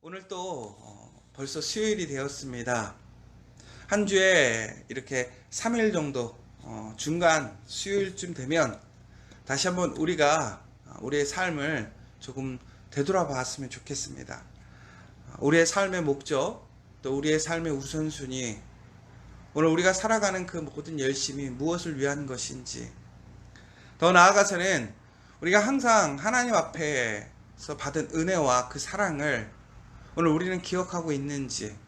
오늘 또 어, 벌써 수요일이 되었습니다. 한 주에 이렇게 3일 정도 어, 중간 수요일쯤 되면 다시 한번 우리가 어, 우리의 삶을 조금 되돌아봤으면 좋겠습니다. 어, 우리의 삶의 목적, 또 우리의 삶의 우선순위, 오늘 우리가 살아가는 그 모든 열심이 무엇을 위한 것인지, 더 나아가서는 우리가 항상 하나님 앞에서 받은 은혜와 그 사랑을 오늘 우리는 기억하고 있는지,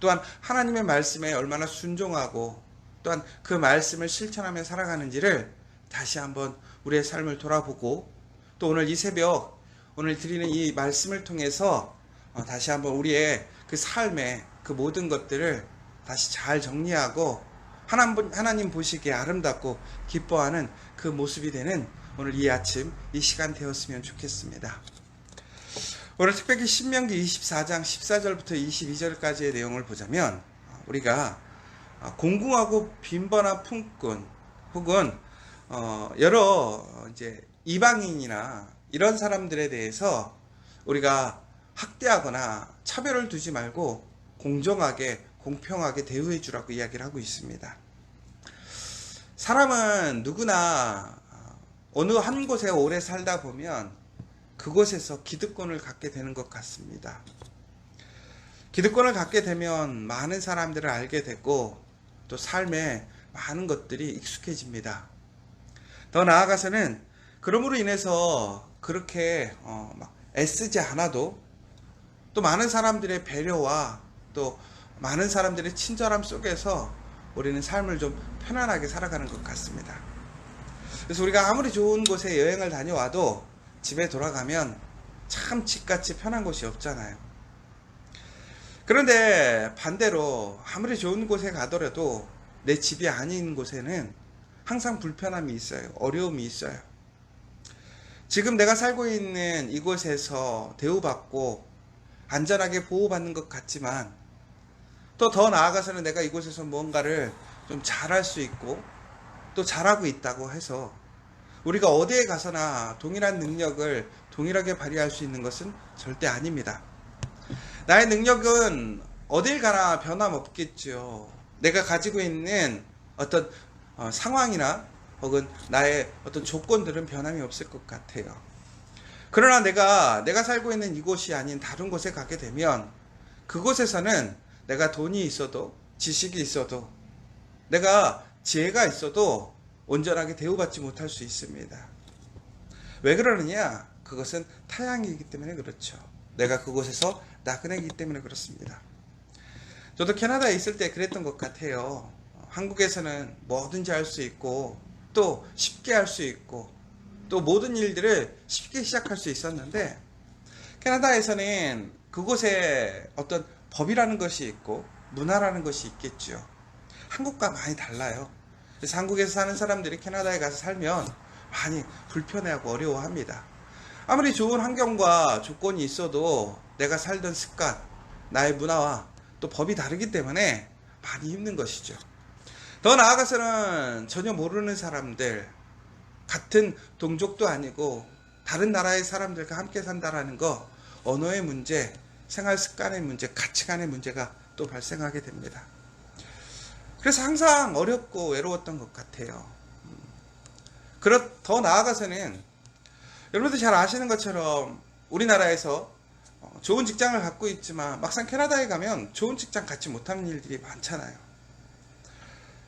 또한 하나님의 말씀에 얼마나 순종하고 또한 그 말씀을 실천하며 살아가는지를 다시 한번 우리의 삶을 돌아보고 또 오늘 이 새벽 오늘 드리는 이 말씀을 통해서 어, 다시 한번 우리의 그 삶의 그 모든 것들을 다시 잘 정리하고 하나님, 보시기에 아름답고 기뻐하는 그 모습이 되는 오늘 이 아침 이 시간 되었으면 좋겠습니다. 오늘 특별히 신명기 24장 14절부터 22절까지의 내용을 보자면 어, 우리가 어, 공궁하고 빈번한 품꾼 혹은 어, 여러 이제 이방인이나 이런 사람들에 대해서 우리가 학대하거나 차별을 두지 말고 공정하게 공평하게 대우해 주라고 이야기를 하고 있습니다. 사람은 누구나 어느 한 곳에 오래 살다 보면 그곳에서 기득권을 갖게 되는 것 같습니다. 기득권을 갖게 되면 많은 사람들을 알게 되고 또 삶에 많은 것들이 익숙해집니다. 더 나아가서는 그러므로 인해서 그렇게 어, 막 애쓰지 않아도 또 많은 사람들의 배려와 또 많은 사람들의 친절함 속에서 우리는 삶을 좀 편안하게 살아가는 것 같습니다. 그래서 우리가 아무리 좋은 곳에 여행을 다녀와도 집에 돌아가면 참 집같이 편한 곳이 없잖아요. 그런데 반대로 아무리 좋은 곳에 가더라도 내 집이 아닌 곳에는 항상 불편함이 있어요. 어려움이 있어요. 지금 내가 살고 있는 이곳에서 대우받고 안전하게 보호받는 것 같지만 또 더 나아가서는 내가 이곳에서 무언가를 좀 잘할 수 있고 또 잘하고 있다고 해서 우리가 어디에 가서나 동일한 능력을 동일하게 발휘할 수 있는 것은 절대 아닙니다. 나의 능력은 어딜 가나 변함없겠죠. 내가 가지고 있는 어떤 어, 상황이나 혹은 나의 어떤 조건들은 변함이 없을 것 같아요. 그러나 내가 내가 살고 있는 이곳이 아닌 다른 곳에 가게 되면 그곳에서는 내가 돈이 있어도 지식이 있어도 내가 지혜가 있어도 온전하게 대우받지 못할 수 있습니다. 왜 그러느냐? 그것은 타향이기 때문에 그렇죠. 내가 그곳에서 나그네이기 때문에 그렇습니다. 저도 캐나다에 있을 때 그랬던 것 같아요. 한국에서는 뭐든지 할 수 있고 또 쉽게 할 수 있고 또 모든 일들을 쉽게 시작할 수 있었는데 캐나다에서는 그곳에 어떤 법이라는 것이 있고 문화라는 것이 있겠죠. 한국과 많이 달라요. 그래서 한국에서 사는 사람들이 캐나다에 가서 살면 많이 불편해하고 어려워합니다. 아무리 좋은 환경과 조건이 있어도 내가 살던 습관, 나의 문화와 또 법이 다르기 때문에 많이 힘든 것이죠. 더 나아가서는 전혀 모르는 사람들, 같은 동족도 아니고 다른 나라의 사람들과 함께 산다라는 거, 언어의 문제, 생활 습관의 문제, 가치관의 문제가 또 발생하게 됩니다. 그래서 항상 어렵고 외로웠던 것 같아요. 그렇 더 나아가서는 여러분들 잘 아시는 것처럼 우리나라에서 어, 좋은 직장을 갖고 있지만 막상 캐나다에 가면 좋은 직장 갖지 못하는 일들이 많잖아요.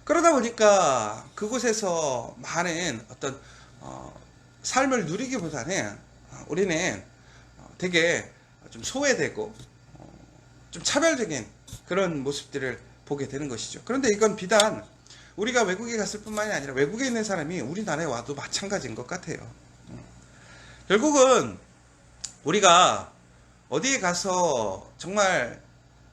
그러다 보니까 그곳에서 많은 어떤 어, 삶을 누리기보다는 어, 우리는 어, 되게 좀 소외되고 어, 좀 차별적인 그런 모습들을 보게 되는 것이죠. 그런데 이건 비단 우리가 외국에 갔을 뿐만이 아니라 외국에 있는 사람이 우리나라에 와도 마찬가지인 것 같아요. 음. 결국은 우리가 어디에 가서 정말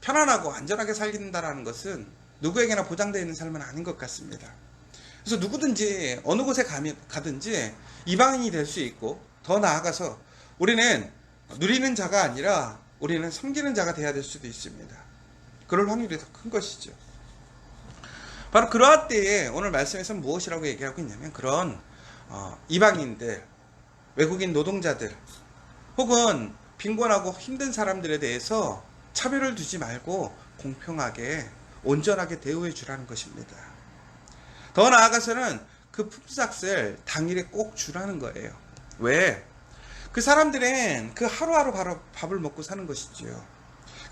편안하고 안전하게 살긴다라는 것은 누구에게나 보장되어 있는 삶은 아닌 것 같습니다. 그래서 누구든지 어느 곳에 가든지 이방인이 될 수 있고 더 나아가서 우리는 누리는 자가 아니라 우리는 섬기는 자가 되어야 될 수도 있습니다. 그럴 확률이 더 큰 것이죠. 바로 그러할 때에 오늘 말씀에서 무엇이라고 얘기하고 있냐면 그런 어, 이방인들, 외국인 노동자들, 혹은 빈곤하고 힘든 사람들에 대해서 차별을 두지 말고 공평하게 온전하게 대우해 주라는 것입니다. 더 나아가서는 그 품삯을 당일에 꼭 주라는 거예요. 왜? 그 사람들은 그 하루하루 바로 밥을 먹고 사는 것이지요.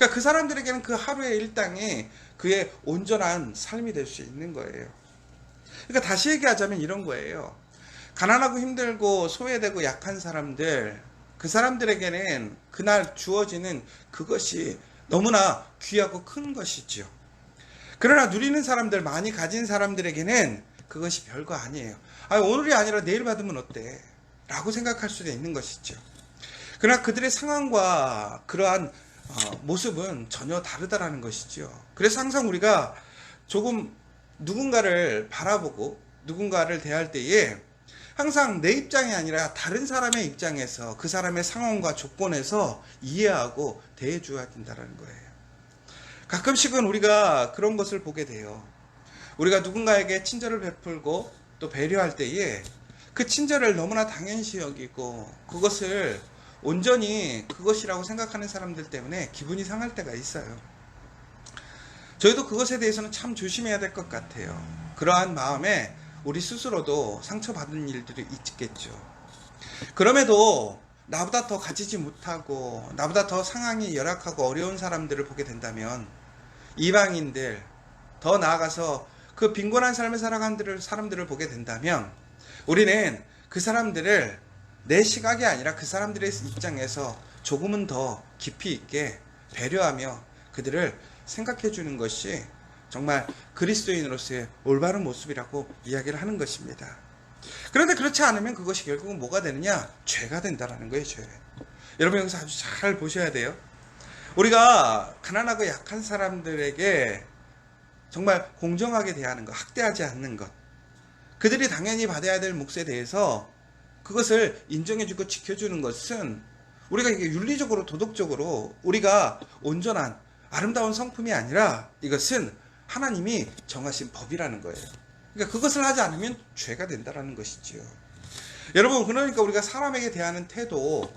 그러니까 그 사람들에게는 그 하루의 일당이 그의 온전한 삶이 될 수 있는 거예요. 그러니까 다시 얘기하자면 이런 거예요. 가난하고 힘들고 소외되고 약한 사람들, 그 사람들에게는 그날 주어지는 그것이 너무나 귀하고 큰 것이지요. 그러나 누리는 사람들, 많이 가진 사람들에게는 그것이 별거 아니에요. 아, 오늘이 아니라 내일 받으면 어때? 라고 생각할 수도 있는 것이죠. 그러나 그들의 상황과 그러한 어, 모습은 전혀 다르다라는 것이죠. 그래서 항상 우리가 조금 누군가를 바라보고 누군가를 대할 때에 항상 내 입장이 아니라 다른 사람의 입장에서 그 사람의 상황과 조건에서 이해하고 대해줘야 된다는 거예요. 가끔씩은 우리가 그런 것을 보게 돼요. 우리가 누군가에게 친절을 베풀고 또 배려할 때에 그 친절을 너무나 당연시 여기고 그것을 온전히 그것이라고 생각하는 사람들 때문에 기분이 상할 때가 있어요. 저희도 그것에 대해서는 참 조심해야 될 것 같아요. 그러한 마음에 우리 스스로도 상처받은 일들이 있겠죠. 그럼에도 나보다 더 가지지 못하고 나보다 더 상황이 열악하고 어려운 사람들을 보게 된다면 이방인들 더 나아가서 그 빈곤한 삶을 살아가는 사람들을 보게 된다면 우리는 그 사람들을 내 시각이 아니라 그 사람들의 입장에서 조금은 더 깊이 있게 배려하며 그들을 생각해 주는 것이 정말 그리스도인으로서의 올바른 모습이라고 이야기를 하는 것입니다. 그런데 그렇지 않으면 그것이 결국은 뭐가 되느냐? 죄가 된다라는 거예요, 죄. 여러분 여기서 아주 잘 보셔야 돼요. 우리가 가난하고 약한 사람들에게 정말 공정하게 대하는 것, 학대하지 않는 것. 그들이 당연히 받아야 될 몫에 대해서 그것을 인정해주고 지켜주는 것은 우리가 이게 윤리적으로 도덕적으로 우리가 온전한 아름다운 성품이 아니라 이것은 하나님이 정하신 법이라는 거예요. 그러니까 그것을 하지 않으면 죄가 된다라는 것이지요. 여러분 그러니까 우리가 사람에게 대하는 태도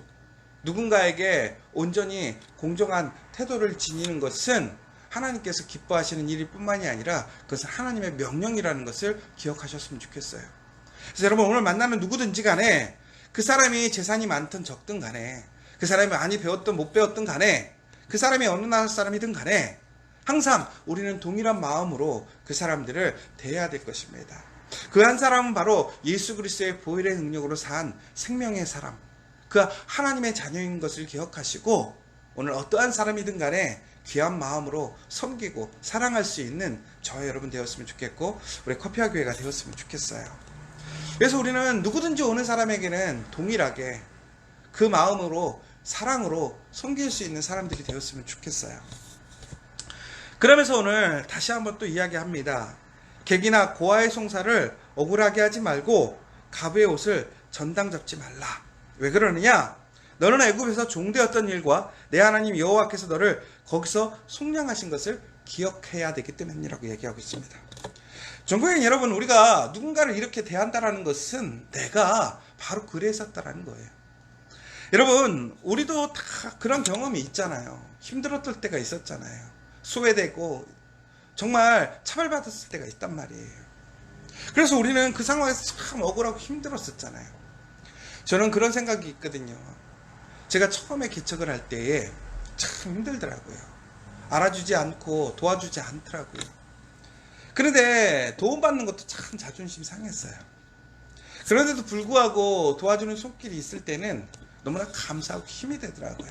누군가에게 온전히 공정한 태도를 지니는 것은 하나님께서 기뻐하시는 일일 뿐만이 아니라 그것은 하나님의 명령이라는 것을 기억하셨으면 좋겠어요. 그래서 여러분 오늘 만나는 누구든지 간에 그 사람이 재산이 많든 적든 간에 그 사람이 많이 배웠든 못 배웠든 간에 그 사람이 어느 나라 사람이든 간에 항상 우리는 동일한 마음으로 그 사람들을 대해야 될 것입니다. 그 한 사람은 바로 예수 그리스도의 보혈의 능력으로 산 생명의 사람, 그 하나님의 자녀인 것을 기억하시고 오늘 어떠한 사람이든 간에 귀한 마음으로 섬기고 사랑할 수 있는 저와 여러분 되었으면 좋겠고 우리 커피와 교회가 되었으면 좋겠어요. 그래서 우리는 누구든지 오는 사람에게는 동일하게 그 마음으로 사랑으로 섬길 수 있는 사람들이 되었으면 좋겠어요. 그러면서 오늘 다시 한번 또 이야기합니다. 객이나 고아의 송사를 억울하게 하지 말고 가부의 옷을 전당 잡지 말라. 왜 그러느냐? 너는 애굽에서 종되었던 일과 내 하나님 여호와께서 너를 거기서 속량하신 것을 기억해야 되기 때문이라고 얘기하고 있습니다. 전국인 여러분, 우리가 누군가를 이렇게 대한다라는 것은 내가 바로 그랬었다라는 거예요. 여러분, 우리도 다 그런 경험이 있잖아요. 힘들었을 때가 있었잖아요. 소외되고 정말 차별받았을 때가 있단 말이에요. 그래서 우리는 그 상황에서 참 억울하고 힘들었었잖아요. 저는 그런 생각이 있거든요. 제가 처음에 개척을 할 때에 참 힘들더라고요. 알아주지 않고 도와주지 않더라고요. 그런데 도움받는 것도 참 자존심 상했어요. 그런데도 불구하고 도와주는 손길이 있을 때는 너무나 감사하고 힘이 되더라고요.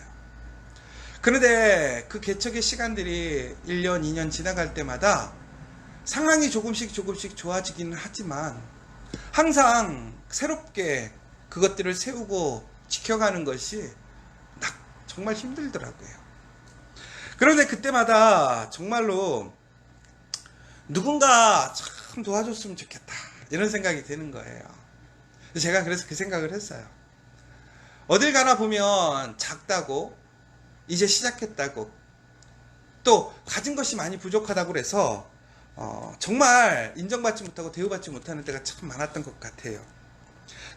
그런데 그 개척의 시간들이 1년, 2년 지나갈 때마다 상황이 조금씩 조금씩 좋아지기는 하지만 항상 새롭게 그것들을 세우고 지켜가는 것이 정말 힘들더라고요. 그런데 그때마다 정말로 누군가 참 도와줬으면 좋겠다. 이런 생각이 드는 거예요. 제가 그래서 그 생각을 했어요. 어딜 가나 보면 작다고, 이제 시작했다고, 또 가진 것이 많이 부족하다고 그래서 어, 정말 인정받지 못하고 대우받지 못하는 때가 참 많았던 것 같아요.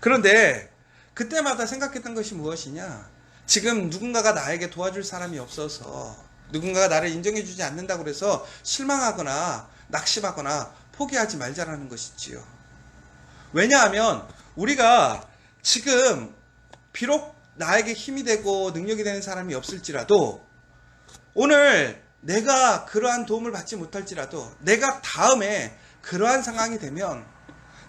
그런데 그때마다 생각했던 것이 무엇이냐? 지금 누군가가 나에게 도와줄 사람이 없어서 누군가가 나를 인정해주지 않는다고 그래서 실망하거나 낙심하거나 포기하지 말자라는 것이지요. 왜냐하면 우리가 지금 비록 나에게 힘이 되고 능력이 되는 사람이 없을지라도 오늘 내가 그러한 도움을 받지 못할지라도 내가 다음에 그러한 상황이 되면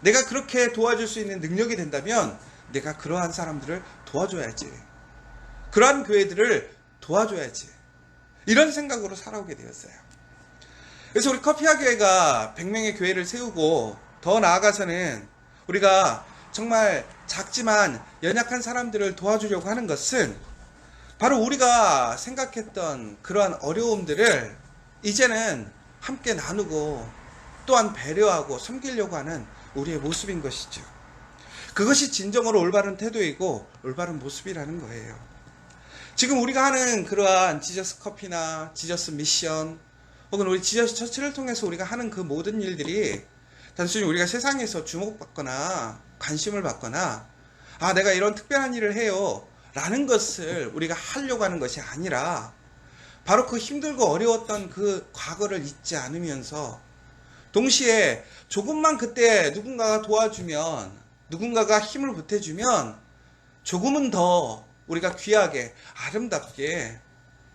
내가 그렇게 도와줄 수 있는 능력이 된다면 내가 그러한 사람들을 도와줘야지. 그러한 교회들을 도와줘야지. 이런 생각으로 살아오게 되었어요. 그래서 우리 커피아 교회가 100명의 교회를 세우고 더 나아가서는 우리가 정말 작지만 연약한 사람들을 도와주려고 하는 것은 바로 우리가 생각했던 그러한 어려움들을 이제는 함께 나누고 또한 배려하고 섬기려고 하는 우리의 모습인 것이죠. 그것이 진정으로 올바른 태도이고 올바른 모습이라는 거예요. 지금 우리가 하는 그러한 지저스 커피나 지저스 미션 혹은 우리 지저스 처치를 통해서 우리가 하는 그 모든 일들이 단순히 우리가 세상에서 주목받거나 관심을 받거나 아 내가 이런 특별한 일을 해요 라는 것을 우리가 하려고 하는 것이 아니라 바로 그 힘들고 어려웠던 그 과거를 잊지 않으면서 동시에 조금만 그때 누군가가 도와주면 누군가가 힘을 보태주면 조금은 더 우리가 귀하게 아름답게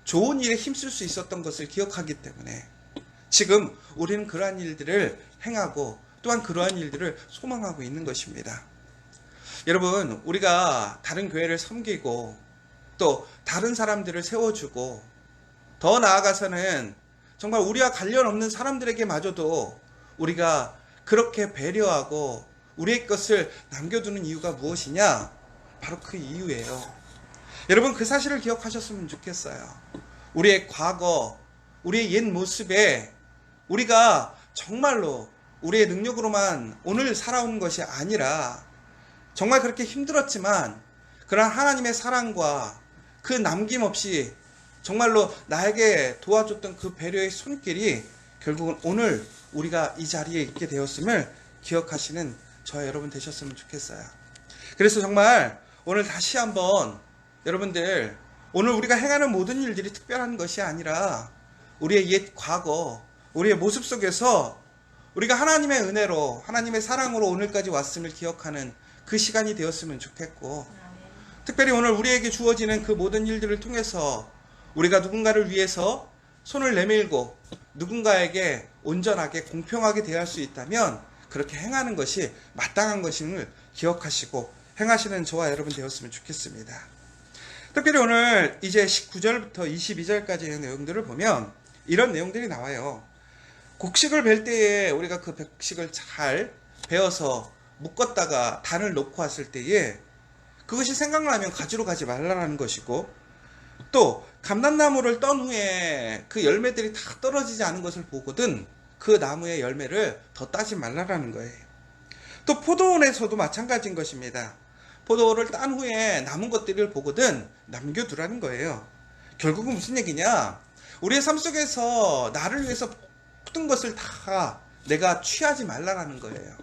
좋은 일에 힘쓸 수 있었던 것을 기억하기 때문에 지금 우리는 그러한 일들을 행하고 또한 그러한 일들을 소망하고 있는 것입니다. 여러분, 우리가 다른 교회를 섬기고 또 다른 사람들을 세워주고 더 나아가서는 정말 우리와 관련 없는 사람들에게 마저도 우리가 그렇게 배려하고 우리의 것을 남겨두는 이유가 무엇이냐? 바로 그 이유예요. 여러분 그 사실을 기억하셨으면 좋겠어요. 우리의 과거, 우리의 옛 모습에 우리가 정말로 우리의 능력으로만 오늘 살아온 것이 아니라 정말 그렇게 힘들었지만 그런 하나님의 사랑과 그 남김없이 정말로 나에게 도와줬던 그 배려의 손길이 결국은 오늘 우리가 이 자리에 있게 되었음을 기억하시는 저와 여러분 되셨으면 좋겠어요. 그래서 정말 오늘 다시 한번 여러분들 오늘 우리가 행하는 모든 일들이 특별한 것이 아니라 우리의 옛 과거, 우리의 모습 속에서 우리가 하나님의 은혜로 하나님의 사랑으로 오늘까지 왔음을 기억하는 그 시간이 되었으면 좋겠고 특별히 오늘 우리에게 주어지는 그 모든 일들을 통해서 우리가 누군가를 위해서 손을 내밀고 누군가에게 온전하게 공평하게 대할 수 있다면 그렇게 행하는 것이 마땅한 것임을 기억하시고 행하시는 저와 여러분 되었으면 좋겠습니다. 특별히 오늘 이제 19절부터 22절까지의 내용들을 보면 이런 내용들이 나와요. 곡식을 벨 때에 우리가 그 백식을 잘 베어서 묶었다가 단을 놓고 왔을 때에 그것이 생각나면 가지러 가지 말라는 것이고 또 감람나무를 떤 후에 그 열매들이 다 떨어지지 않은 것을 보거든 그 나무의 열매를 더 따지 말라라는 거예요. 또 포도원에서도 마찬가지인 것입니다. 포도를 딴 후에 남은 것들을 보거든 남겨두라는 거예요. 결국은 무슨 얘기냐? 우리의 삶 속에서 나를 위해서 모든 것을 다 내가 취하지 말라라는 거예요.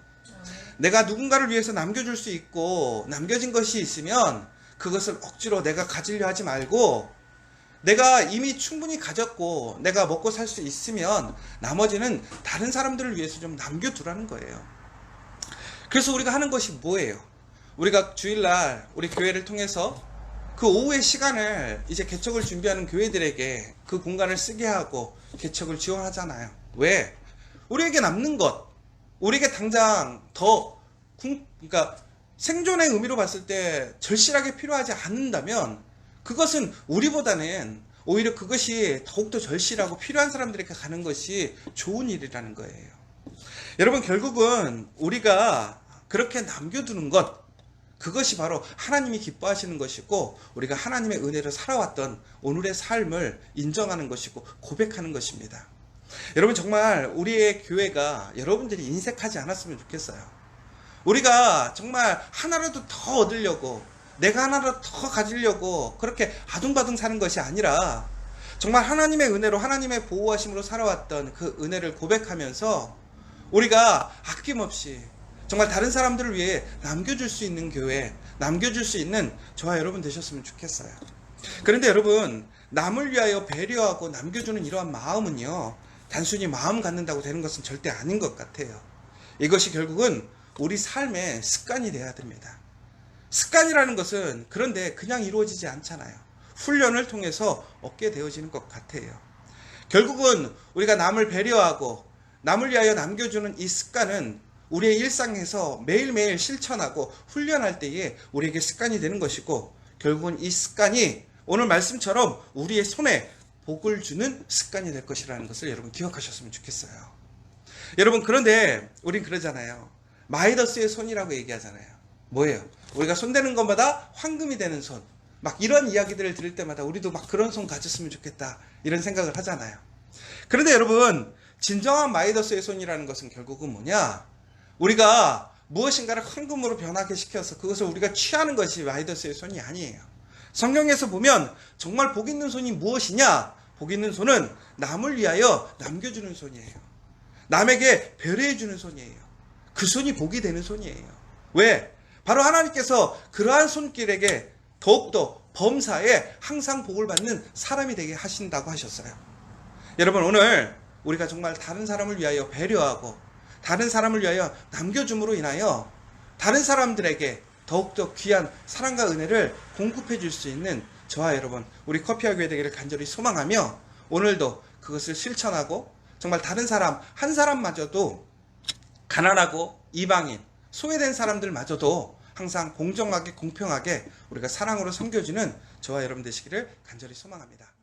내가 누군가를 위해서 남겨줄 수 있고 남겨진 것이 있으면 그것을 억지로 내가 가지려 하지 말고 내가 이미 충분히 가졌고 내가 먹고 살 수 있으면 나머지는 다른 사람들을 위해서 좀 남겨두라는 거예요. 그래서 우리가 하는 것이 뭐예요? 우리가 주일날 우리 교회를 통해서 그 오후의 시간을 이제 개척을 준비하는 교회들에게 그 공간을 쓰게 하고 개척을 지원하잖아요. 왜? 우리에게 남는 것, 우리에게 당장 더 궁, 그러니까 생존의 의미로 봤을 때 절실하게 필요하지 않는다면 그것은 우리보다는 오히려 그것이 더욱더 절실하고 필요한 사람들에게 가는 것이 좋은 일이라는 거예요. 여러분 결국은 우리가 그렇게 남겨두는 것 그것이 바로 하나님이 기뻐하시는 것이고 우리가 하나님의 은혜로 살아왔던 오늘의 삶을 인정하는 것이고 고백하는 것입니다. 여러분 정말 우리의 교회가 여러분들이 인색하지 않았으면 좋겠어요. 우리가 정말 하나라도 더 얻으려고 내가 하나라도 더 가지려고 그렇게 아둥바둥 사는 것이 아니라 정말 하나님의 은혜로 하나님의 보호하심으로 살아왔던 그 은혜를 고백하면서 우리가 아낌없이 정말 다른 사람들을 위해 남겨줄 수 있는 교회, 남겨줄 수 있는 저와 여러분 되셨으면 좋겠어요. 그런데 여러분, 남을 위하여 배려하고 남겨주는 이러한 마음은요, 단순히 마음 갖는다고 되는 것은 절대 아닌 것 같아요. 이것이 결국은 우리 삶의 습관이 돼야 됩니다. 습관이라는 것은 그런데 그냥 이루어지지 않잖아요. 훈련을 통해서 얻게 되어지는 것 같아요. 결국은 우리가 남을 배려하고 남을 위하여 남겨주는 이 습관은 우리의 일상에서 매일매일 실천하고 훈련할 때에 우리에게 습관이 되는 것이고 결국은 이 습관이 오늘 말씀처럼 우리의 손에 복을 주는 습관이 될 것이라는 것을 여러분 기억하셨으면 좋겠어요. 여러분 그런데 우린 그러잖아요. 마이더스의 손이라고 얘기하잖아요. 뭐예요? 우리가 손대는 것마다 황금이 되는 손. 막 이런 이야기들을 들을 때마다 우리도 막 그런 손 가졌으면 좋겠다. 이런 생각을 하잖아요. 그런데 여러분, 진정한 마이더스의 손이라는 것은 결국은 뭐냐? 우리가 무엇인가를 황금으로 변하게 시켜서 그것을 우리가 취하는 것이 마이더스의 손이 아니에요. 성경에서 보면 정말 복 있는 손이 무엇이냐? 복 있는 손은 남을 위하여 남겨주는 손이에요. 남에게 배려해주는 손이에요. 그 손이 복이 되는 손이에요. 왜? 바로 하나님께서 그러한 손길에게 더욱더 범사에 항상 복을 받는 사람이 되게 하신다고 하셨어요. 여러분, 오늘 우리가 정말 다른 사람을 위하여 배려하고 다른 사람을 위하여 남겨줌으로 인하여 다른 사람들에게 더욱더 귀한 사랑과 은혜를 공급해 줄 수 있는 저와 여러분, 우리 커피와 교회 되기를 간절히 소망하며 오늘도 그것을 실천하고 정말 다른 사람, 한 사람마저도 가난하고 이방인, 소외된 사람들마저도 항상 공정하게, 공평하게 우리가 사랑으로 섬겨주는 저와 여러분 되시기를 간절히 소망합니다.